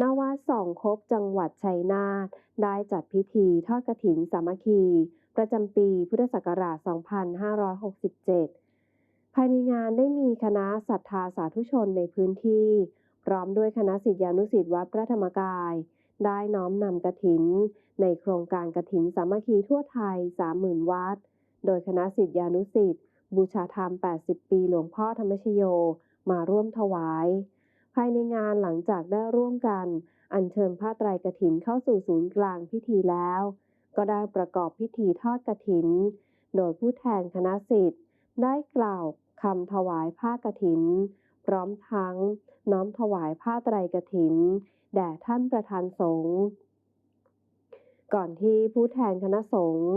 นาวาสองคบจังหวัดชัยนาทได้จัดพิธีทอดกฐินสามัคคี ประจำปีพุทธศักราช 2567 ภายในงานได้มีคณะศรัทธาสาธุชนในพื้นที่ พร้อมด้วยคณะศิษยานุศิษย์วัดพระธรรมกาย ได้น้อมนำกฐิน ในโครงการกฐินสามัคคีทั่วไทย 30,000 วัด โดยคณะศิษยานุศิษย์บูชาธรรม 80 ปีหลวงพ่อธรรมชโยมาร่วมถวาย ภายในงานหลังจากได้ร่วมกัน อัญเชิญผ้าไตรกฐินเข้าสู่ศูนย์กลางพิธีแล้ว ก็ได้ประกอบพิธีทอดกฐิน โดยผู้แทนคณะศิษย์ได้กล่าวคำถวายผ้ากฐิน พร้อมทั้งน้อมถวายผ้าไตรกฐิน แด่ท่านประธานสงฆ์ก่อนที่ผู้แทนคณะสงฆ์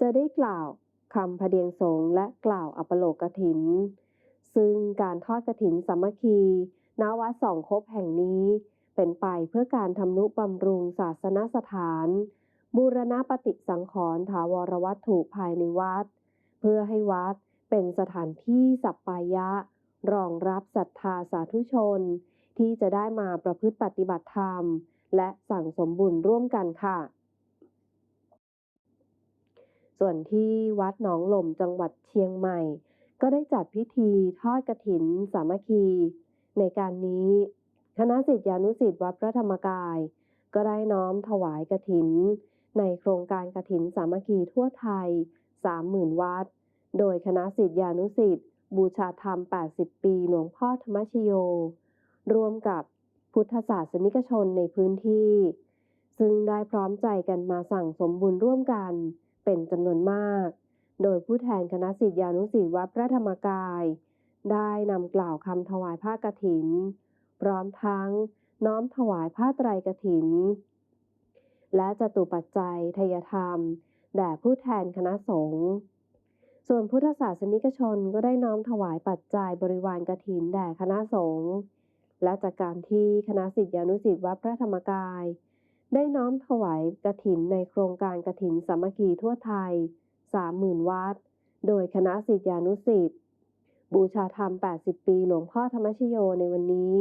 จะได้กล่าวคำพเดียงสงฆ์และกล่าวอัปโลกกฐิน ซึ่งการทอดกฐินสามัคคี ณวัดสองคบแห่งนี้ เป็นไปเพื่อการทำนุบำรุงศาสนสถาน บูรณปฏิสังขรณ์ถาวรวัตถุภายในวัด เพื่อให้วัดเป็นสถานที่สัปปายะ รองรับศรัทธาสาธุชน ที่จะได้มาประพฤติปฏิบัติธรรม และสั่งสมบุญร่วมกันค่ะ ส่วนที่วัดหนองหล่มจังหวัดเชียงใหม่ ก็ได้จัดพิธีทอดกฐินสามัคคี ในการนี้ คณะศิษยานุศิษย์วัดพระธรรมกาย ก็ได้น้อมถวายกฐิน ในโครงการกฐินสามัคคีทั่วไทย 30,000 วัด โดยคณะศิษยานุศิษย์บูชาธรรม 80 ปีหลวงพ่อธรรมชโย ร่วมกับพุทธศาสนิกชนในพื้นที่ ซึ่งได้พร้อมใจกันมาสั่งสมบุญร่วมกันเป็นจำนวนมาก โดยผู้แทนคณะศิษยานุศิษย์วัดพระธรรมกาย ได้นำกล่าวคำถวายผ้ากฐิน พร้อมทั้งน้อมถวายผ้าไตรกฐิน และจตุปัจจัยทยธรรม แด่ผู้แทนคณะสงฆ์ส่วนพุทธศาสนิกชนก็ได้น้อมถวายปัจจัยบริวารกฐินแด่คณะสงฆ์และจากการที่คณะศิษยานุศิษย์วัดพระธรรมกาย ได้น้อมถวายกฐินในโครงการกฐินสามัคคีทั่วไทย 30,000 วัด โดยคณะศิษยานุศิษย์ บูชาธรรม 80 ปีหลวงพ่อธรรมชโยในวันนี้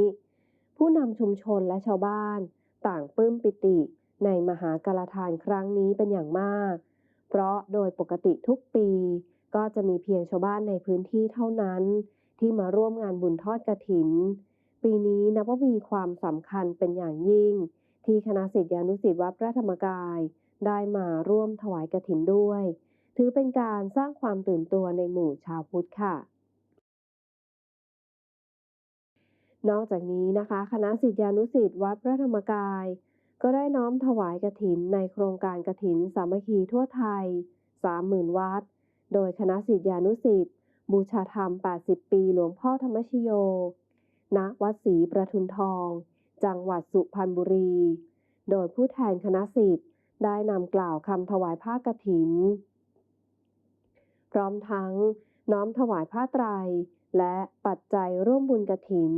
ผู้นำชุมชนและชาวบ้าน ต่างปลื้มปิติในมหากาทานครั้งนี้เป็นอย่างมาก เพราะโดยปกติทุกปี ก็จะมีเพียงชาวบ้านในพื้นที่เท่านั้น ที่มาร่วมงานบุญทอดกฐิน ปีนี้นับว่ามีความสำคัญเป็นอย่างยิ่ง ที่คณะศิษยานุศิษย์วัดพระธรรมกาย ได้มาร่วมถวายกฐินด้วย ถือเป็นการสร้างความตื่นตัวในหมู่ชาวพุทธค่ะ นอกจากนี้นะคะ คณะศิษยานุศิษย์วัดพระธรรมกาย ก็ได้น้อมถวายกฐินในโครงการกฐินสามัคคีทั่วไทย 30,000 วัด โดยคณะศิษยานุศิษย์บูชาธรรม 80 ปีหลวงพ่อธรรมชโย ณ วัดศรีประทุนทอง จังหวัดสุพรรณบุรี โดยผู้แทนคณะศิษย์ได้นำกล่าวคำถวายผ้ากฐิน พร้อมทั้งน้อมถวายผ้าไตร และปัจจัยร่วมบุญกฐิน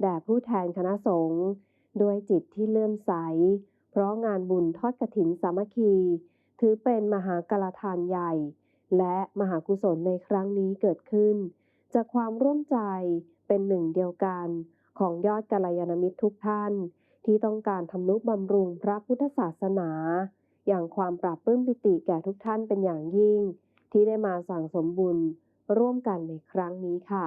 แด่ผู้แทนคณะสงฆ์ด้วยจิตที่เลื่อมใส เพราะงานบุญทอดกฐินสามัคคี ถือเป็นมหากาทานใหญ่ และมหากุศลในครั้งนี้เกิดขึ้น จากความร่วมใจเป็นหนึ่งเดียวกันของยอดกัลยาณมิตรทุกท่าน ที่ต้องการทำนุบำรุงพระพุทธศาสนา อย่างความปราบปื้มปิติแก่ทุกท่านเป็นอย่างยิ่ง ที่ได้มาสั่งสมบุญร่วมกันในครั้งนี้ค่ะ